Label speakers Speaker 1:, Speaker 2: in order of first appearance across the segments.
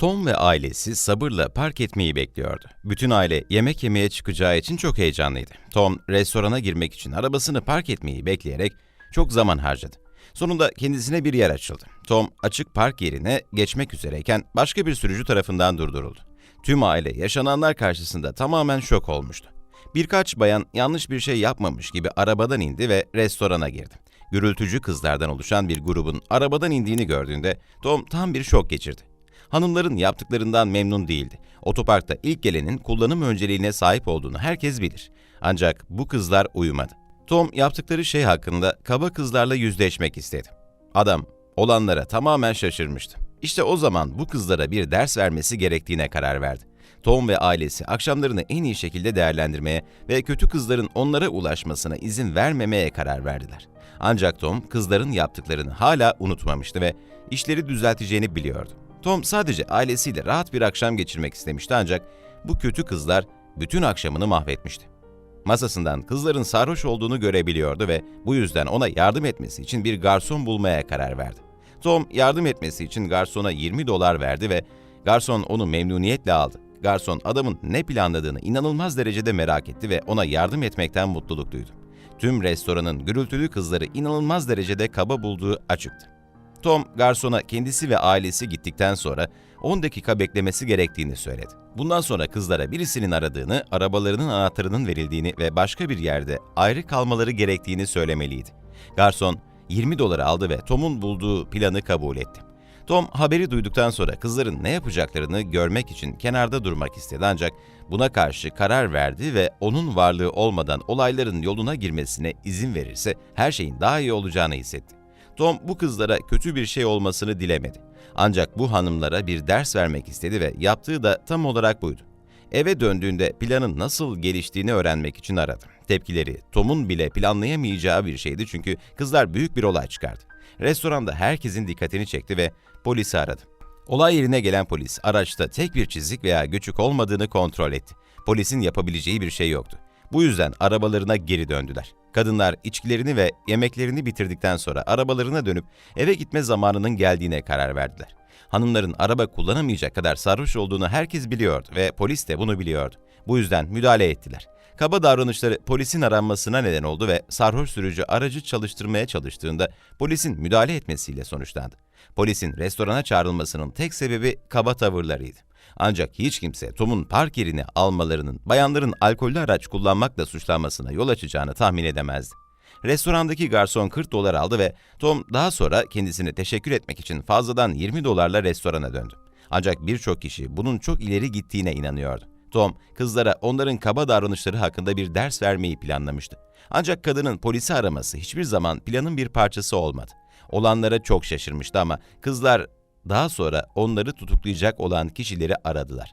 Speaker 1: Tom ve ailesi sabırla park etmeyi bekliyordu. Bütün aile yemek yemeye çıkacağı için çok heyecanlıydı. Tom, restorana girmek için arabasını park etmeyi bekleyerek çok zaman harcadı. Sonunda kendisine bir yer açıldı. Tom, açık park yerine geçmek üzereyken başka bir sürücü tarafından durduruldu. Tüm aile yaşananlar karşısında tamamen şok olmuştu. Birkaç bayan yanlış bir şey yapmamış gibi arabadan indi ve restorana girdi. Gürültücü kızlardan oluşan bir grubun arabadan indiğini gördüğünde Tom tam bir şok geçirdi. Hanımların yaptıklarından memnun değildi. Otoparkta ilk gelenin kullanım önceliğine sahip olduğunu herkes bilir. Ancak bu kızlar uyumadı. Tom yaptıkları şey hakkında kaba kızlarla yüzleşmek istedi. Adam olanlara tamamen şaşırmıştı. İşte o zaman bu kızlara bir ders vermesi gerektiğine karar verdi. Tom ve ailesi akşamlarını en iyi şekilde değerlendirmeye ve kötü kızların onlara ulaşmasına izin vermemeye karar verdiler. Ancak Tom kızların yaptıklarını hala unutmamıştı ve işleri düzelteceğini biliyordu. Tom sadece ailesiyle rahat bir akşam geçirmek istemişti ancak bu kötü kızlar bütün akşamını mahvetmişti. Masasından kızların sarhoş olduğunu görebiliyordu ve bu yüzden ona yardım etmesi için bir garson bulmaya karar verdi. Tom yardım etmesi için garsona 20 dolar verdi ve garson onu memnuniyetle aldı. Garson adamın ne planladığını inanılmaz derecede merak etti ve ona yardım etmekten mutluluk duydu. Tüm restoranın gürültülü kızları inanılmaz derecede kaba bulduğu açıktı. Tom, garsona kendisi ve ailesi gittikten sonra 10 dakika beklemesi gerektiğini söyledi. Bundan sonra kızlara birisinin aradığını, arabalarının anahtarının verildiğini ve başka bir yerde ayrı kalmaları gerektiğini söylemeliydi. Garson 20 doları aldı ve Tom'un bulduğu planı kabul etti. Tom haberi duyduktan sonra kızların ne yapacaklarını görmek için kenarda durmak istedi ancak buna karşı karar verdi ve onun varlığı olmadan olayların yoluna girmesine izin verirse her şeyin daha iyi olacağını hissetti. Tom bu kızlara kötü bir şey olmasını dilemedi. Ancak bu hanımlara bir ders vermek istedi ve yaptığı da tam olarak buydu. Eve döndüğünde planın nasıl geliştiğini öğrenmek için aradı. Tepkileri Tom'un bile planlayamayacağı bir şeydi çünkü kızlar büyük bir olay çıkardı. Restoranda herkesin dikkatini çekti ve polisi aradı. Olay yerine gelen polis araçta tek bir çizik veya göçük olmadığını kontrol etti. Polisin yapabileceği bir şey yoktu. Bu yüzden arabalarına geri döndüler. Kadınlar içkilerini ve yemeklerini bitirdikten sonra arabalarına dönüp eve gitme zamanının geldiğine karar verdiler. Hanımların araba kullanamayacak kadar sarhoş olduğunu herkes biliyordu ve polis de bunu biliyordu. Bu yüzden müdahale ettiler. Kaba davranışları polisin aranmasına neden oldu ve sarhoş sürücü aracı çalıştırmaya çalıştığında polisin müdahale etmesiyle sonuçlandı. Polisin restorana çağrılmasının tek sebebi kaba tavırlarıydı. Ancak hiç kimse Tom'un park yerini almalarının bayanların alkollü araç kullanmakla suçlanmasına yol açacağını tahmin edemezdi. Restorandaki garson 40 dolar aldı ve Tom daha sonra kendisine teşekkür etmek için fazladan 20 dolarla restorana döndü. Ancak birçok kişi bunun çok ileri gittiğine inanıyordu. Tom, kızlara onların kaba davranışları hakkında bir ders vermeyi planlamıştı. Ancak kadının polisi araması hiçbir zaman planın bir parçası olmadı. Olanlara çok şaşırmıştı ama kızlar daha sonra onları tutuklayacak olan kişileri aradılar.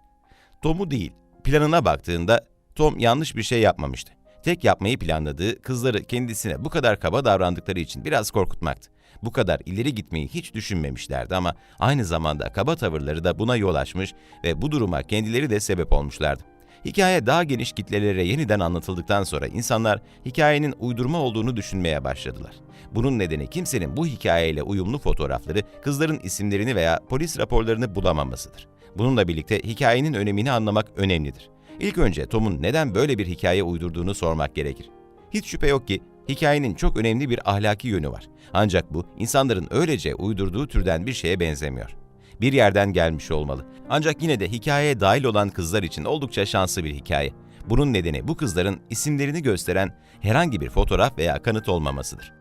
Speaker 1: Tom'u değil, planına baktığında Tom yanlış bir şey yapmamıştı. Tek yapmayı planladığı kızları kendisine bu kadar kaba davrandıkları için biraz korkutmaktı. Bu kadar ileri gitmeyi hiç düşünmemişlerdi ama aynı zamanda kaba tavırları da buna yol açmış ve bu duruma kendileri de sebep olmuşlardı. Hikaye daha geniş kitlelere yeniden anlatıldıktan sonra insanlar hikayenin uydurma olduğunu düşünmeye başladılar. Bunun nedeni kimsenin bu hikayeyle uyumlu fotoğrafları, kızların isimlerini veya polis raporlarını bulamamasıdır. Bununla birlikte hikayenin önemini anlamak önemlidir. İlk önce Tom'un neden böyle bir hikaye uydurduğunu sormak gerekir. Hiç şüphe yok ki hikayenin çok önemli bir ahlaki yönü var. Ancak bu insanların öylece uydurduğu türden bir şeye benzemiyor. Bir yerden gelmiş olmalı. Ancak yine de hikayeye dahil olan kızlar için oldukça şanslı bir hikaye. Bunun nedeni bu kızların isimlerini gösteren herhangi bir fotoğraf veya kanıt olmamasıdır.